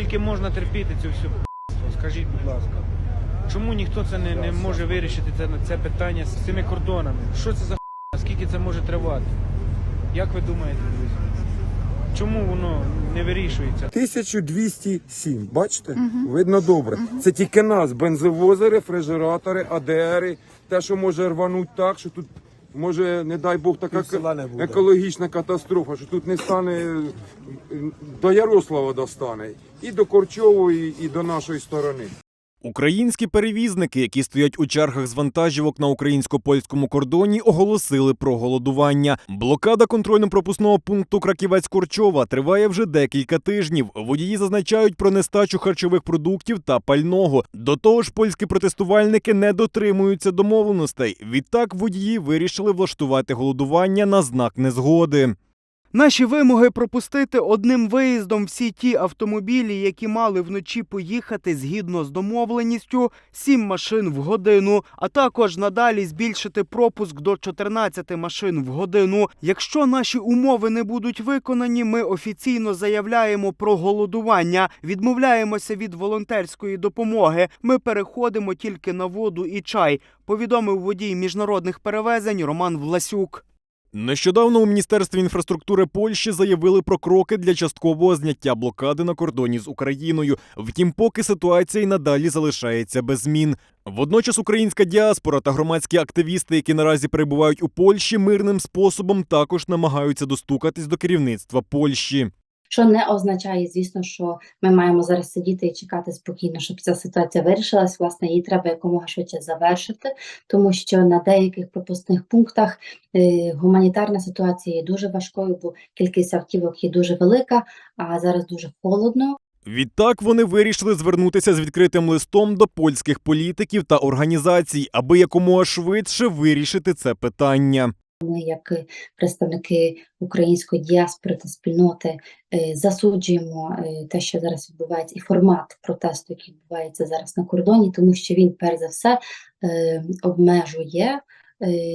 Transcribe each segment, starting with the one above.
скільки можна терпіти цю всю п***ство? Скажіть, будь ласка. Чому ніхто це не, не може вирішити це, це питання з цими кордонами? Що це за хуйня? Скільки це може тривати? Як ви думаєте, друзі? Чому воно не вирішується? 1207, бачите? Видно добре. Це тільки нас, бензовози, рефрижератори, АДРи, те, що може рвануть так, що тут може, не дай Бог, така екологічна катастрофа, що тут не стане е, до Ярослава достане. І до Корчової, і до нашої сторони. Українські перевізники, які стоять у чергах з вантажівок на українсько-польському кордоні, оголосили про голодування. Блокада контрольно-пропускного пункту Краківець-Корчова триває вже декілька тижнів. Водії зазначають про нестачу харчових продуктів та пального. До того ж, польські протестувальники не дотримуються домовленостей. Відтак водії вирішили влаштувати голодування на знак незгоди. Наші вимоги пропустити одним виїздом всі ті автомобілі, які мали вночі поїхати згідно з домовленістю, 7 машин в годину, а також надалі збільшити пропуск до 14 машин в годину. Якщо наші умови не будуть виконані, ми офіційно заявляємо про голодування, відмовляємося від волонтерської допомоги. Ми переходимо тільки на воду і чай. Повідомив водій міжнародних перевезень Роман Власюк. Нещодавно у Міністерстві інфраструктури Польщі заявили про кроки для часткового зняття блокади на кордоні з Україною. Втім, поки ситуація й надалі залишається без змін. Водночас українська діаспора та громадські активісти, які наразі перебувають у Польщі, мирним способом також намагаються достукатись до керівництва Польщі. Що не означає, звісно, що ми маємо зараз сидіти і чекати спокійно, щоб ця ситуація вирішилась. Власне, її треба якомога швидше завершити, тому що на деяких пропускних пунктах е, гуманітарна ситуація є дуже важкою, бо кількість автівок є дуже велика, а зараз дуже холодно. Відтак вони вирішили звернутися з відкритим листом до польських політиків та організацій, аби якомога швидше вирішити це питання. Ми, як представники української діаспори та спільноти, е, засуджуємо е, те, що зараз відбувається, і формат протесту, який відбувається зараз на кордоні, тому що він, перш за все, е, обмежує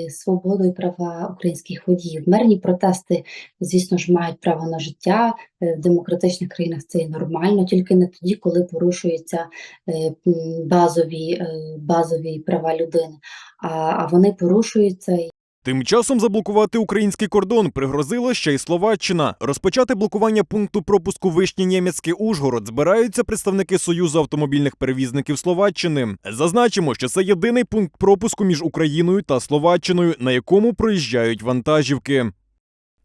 свободу і права українських водіїв. Мирні протести, звісно ж, мають право на життя. В демократичних країнах це нормально, тільки не тоді, коли порушуються базові, базові права людини. А, а вони порушуються Тим часом заблокувати український кордон пригрозила ще й Словаччина. Розпочати блокування пункту пропуску Вишні Нємецький Ужгород збираються представники Союзу автомобільних перевізників Словаччини. Зазначимо, що це єдиний пункт пропуску між Україною та Словаччиною, на якому проїжджають вантажівки.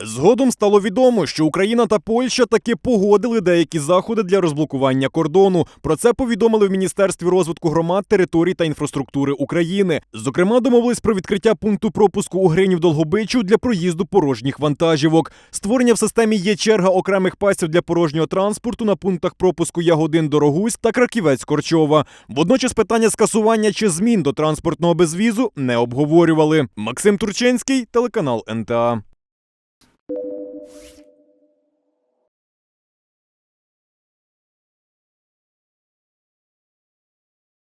Згодом стало відомо, що Україна та Польща таки погодили деякі заходи для розблокування кордону. Про це повідомили в Міністерстві розвитку громад, територій та інфраструктури України. Зокрема, домовились про відкриття пункту пропуску у Гринів Долгобичу для проїзду порожніх вантажівок. Створення в системі є черга окремих пасів для порожнього транспорту на пунктах пропуску Ягодин Дорогусь та Краківець Корчова. Водночас питання скасування чи змін до транспортного безвізу не обговорювали. Максим Турчинський, телеканал НТА.